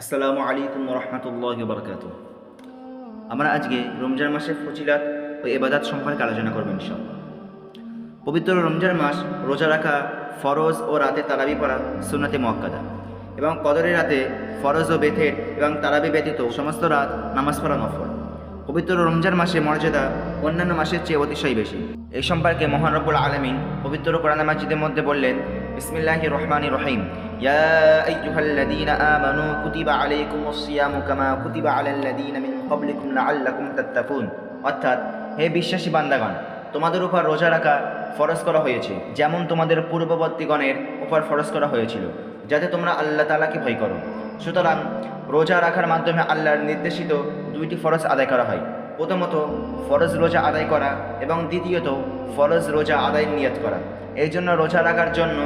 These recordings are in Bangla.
আসসালামু আলাইকুম রহমতুল্লাহ বরকাত আমরা আজকে রমজান মাসের ফজিলাত ও এবাদাত সম্পর্কে আলোচনা করবেন সব পবিত্র রমজান মাস রোজা রাখা ফরজ ও রাতে তারাবি পড়া সুন্নাতে মক্কাদা এবং কদরের রাতে ফরজ ও বেথের এবং তারাবি ব্যতীত সমস্ত রাত নামাজ পড়া নফল। পবিত্র রমজান মাসে মর্যাদা অন্যান্য মাসের চেয়ে অতিশয় বেশি এই সম্পর্কে মহান রব্বুল আলমিন পবিত্র কোরআন মাজিদের মধ্যে বললেন বিসমিল্লাহ রহমান রহিম يا أيها الذين آمنوا كتب عليكم الصيام كما كتب على الذين من قبلكم لعلكم تتقون অর্থাৎ হে বিশ্বাসী বান্দাগণ তোমাদের উপর রোজা রাখা ফরজ করা হয়েছে যেমন তোমাদের পূর্ববর্তীগণের উপর ফরজ করা হয়েছিল যাতে তোমরা আল্লাহ তালাকে ভয় করো সুতরাং রোজা রাখার মাধ্যমে আল্লাহর নির্দেশিত দুইটি ফরজ আদায় করা হয়। প্রথমত, ফরজ রোজা আদায় করা এবং দ্বিতীয়ত, ফরজ রোজা আদায় নিয়ত করা। এই জন্য রোজা রাখার জন্য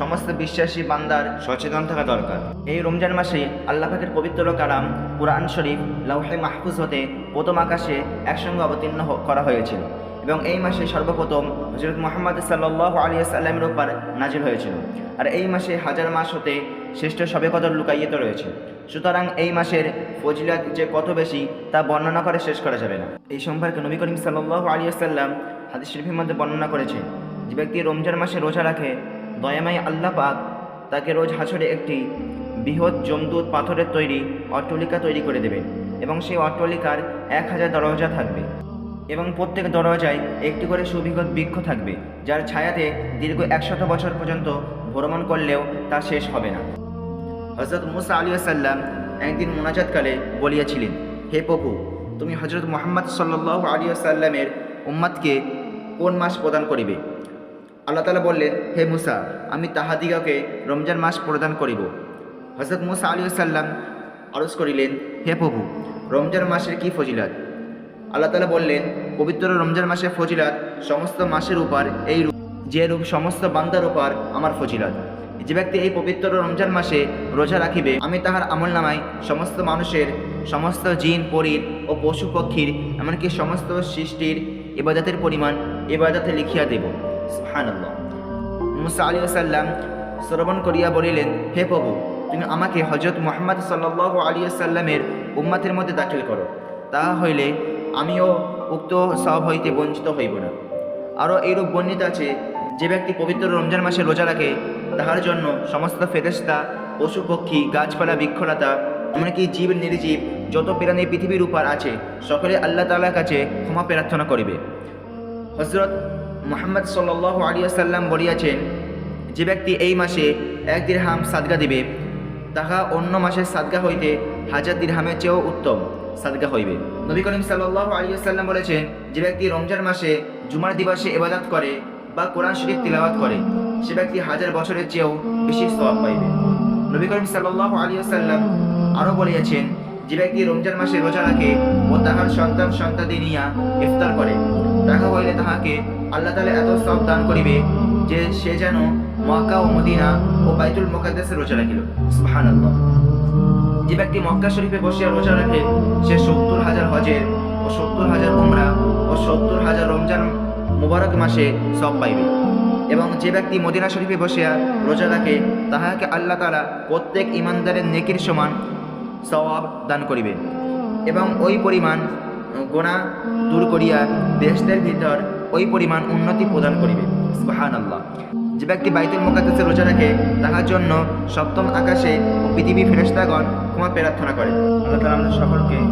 সমস্ত বিশ্বাসী বান্দার সচেতন থাকা দরকার। এই রমজান মাসে আল্লাহ পবিত্র কালাম কুরআন শরীফ লাউহে মাহফুজ হতে প্রথম আকাশে একসঙ্গে অবতীর্ণ করা হয়েছিল এবং এই মাসে সর্বপ্রথম হজরত মোহাম্মদ সাল্লাহ আলিয়া সাল্লামের উপর নাজিল হয়েছিল। আর এই মাসে হাজার মাস হতে শ্রেষ্ঠ সবে কদর লুকাইয়েতে রয়েছে। সুতরাং এই মাসের ফজিলাত যে কত বেশি, তা বর্ণনা করে শেষ করা যাবে না। এই সম্পর্কে নবী করিম সাল্লাহ আলিয়া সাল্লাম হাদিস শরীফের মধ্যে বর্ণনা করেছেন, যে ব্যক্তি রমজান মাসে রোজা রাখে দয়ামাই আল্লাহ পাক তাকে রোজ হাসরে একটি বৃহৎ জমদুত পাথরের তৈরি অট্টলিকা তৈরি করে দেবেন এবং সেই অট্টলিকার এক হাজার দরজা থাকবে এবং প্রত্যেক দরজায় একটি করে সুবিগত বৃক্ষ থাকবে, যার ছায়াতে দীর্ঘ একশত বছর পর্যন্ত ভ্রমণ করলেও তা শেষ হবে না। হজরত মুসা আলী সাল্লাম একদিন মোনাজাতকালে বলিয়াছিলেন, হে প্রভু, তুমি হজরত মোহাম্মদ সাল্লাহ আলী সাল্লামের উম্মাদকে কোন মাস প্রদান করিবে? আল্লাহ তালা বললেন, হে মুসা, আমি তাহাদিগাকে রমজান মাস প্রদান করিব। হজরত মুসা আলী সাল্লাম আরজ করিলেন, হে প্রভু, রমজান মাসের কি ফজিলাত? আল্লাহ তালা বললেন, পবিত্র রমজান মাসের ফজিলাত সমস্ত মাসের উপর, এই রূপ, যে রূপ সমস্ত বান্দার উপর আমার ফজিলাত। যে ব্যক্তি এই পবিত্র রমজান মাসে রোজা রাখিবে, আমি তাহার আমল নামায় সমস্ত মানুষের, সমস্ত জিন, পরীর ও পশু পক্ষীর, এমনকি সমস্ত সৃষ্টির ইবাদতের পরিমাণ ইবাদতে লিখিয়া দেব। মুসা আলী সাল্লাম শ্রবণ করিয়া বলিলেন, হে প্রভু, তুমি আমাকে হজরত মোহাম্মদ সাল্লাহ আলী সাল্লামের উম্মাতের মধ্যে দাখিল করো। তাহা হইলে আমিও উক্ত সব হইতে বঞ্চিত হইব না। আরও এইরূপ বর্ণিত আছে যে ব্যক্তি পবিত্র রমজান মাসে রোজা রাখে, তাহার জন্য সমস্ত ফেরেস্তা পশু পক্ষী গাছপালা, বৃক্ষলতা, এমনকি জীব নির্জীব, যত প্রাণী পৃথিবীর উপর আছে, সকলে আল্লাহ তাআলার কাছে ক্ষমা প্রার্থনা করিবে। হজরত মোহাম্মদ সাল্লাহ আলিয়া সাল্লাম বলিয়াছেন, যে ব্যক্তি এই মাসে এক দিরহাম সাদগা দিবে, তাহা অন্য মাসের সাদগা হইতে হাজার দিরহামের চেয়েও উত্তম সাদগা হইবে। নবী করিম সাল্লাহ আলিয়া সাল্লাম বলেছেন, যে ব্যক্তি রমজান মাসে জুমার দিবসে ইবাদত করে বা কোরআন শরীফ তিলাওয়াত করে সে ব্যক্তি হাজার বছরের চেয়েও বেশি সওয়াব পাইবে? নবী করিম সাল্লাহ আলিয়া সাল্লাম আরও বলিয়াছেন, যে ব্যক্তি রমজান মাসে রোজা রাখে ও তাহার সন্তান সন্তাদি নিয়া ইফতার করে, দেখা হইলে তাহাকে আল্লাহ তালা এত সব দান করিবে যে সে যেন মক্কা ও মদিনা ও বাইতুল মোকাদ্দেসে রোজা রাখিল। সুবহানাল্লাহ। যে ব্যক্তি মক্কা শরীফে বসিয়া রোজা রাখে, সে সত্তর হাজার হজের ও সত্তর হাজার উমরা ও সত্তর হাজার রমজান মুবারক মাসে সব পাইবে। এবং যে ব্যক্তি মদিনা শরীফে বসিয়া রোজা রাখে, তাহাকে আল্লাহ তালা প্রত্যেক ইমানদারের নেকির সমান সওয়াব দান করিবে। এবং ওই পরিমাণ গোনা দূর করিয়া দেশদের ভিতর ওই পরিমাণ উন্নতি প্রদান করিবে। সুহান আল্লাহ যে ব্যক্তি বাইতুল মোকাদ্দেসে রোজা রাখে, তাহার জন্য সপ্তম আকাশে ও পৃথিবী ফেরেশতাগণ ক্ষমা প্রার্থনা করে। আল্লাহ তাআলা আমাদের সকলকে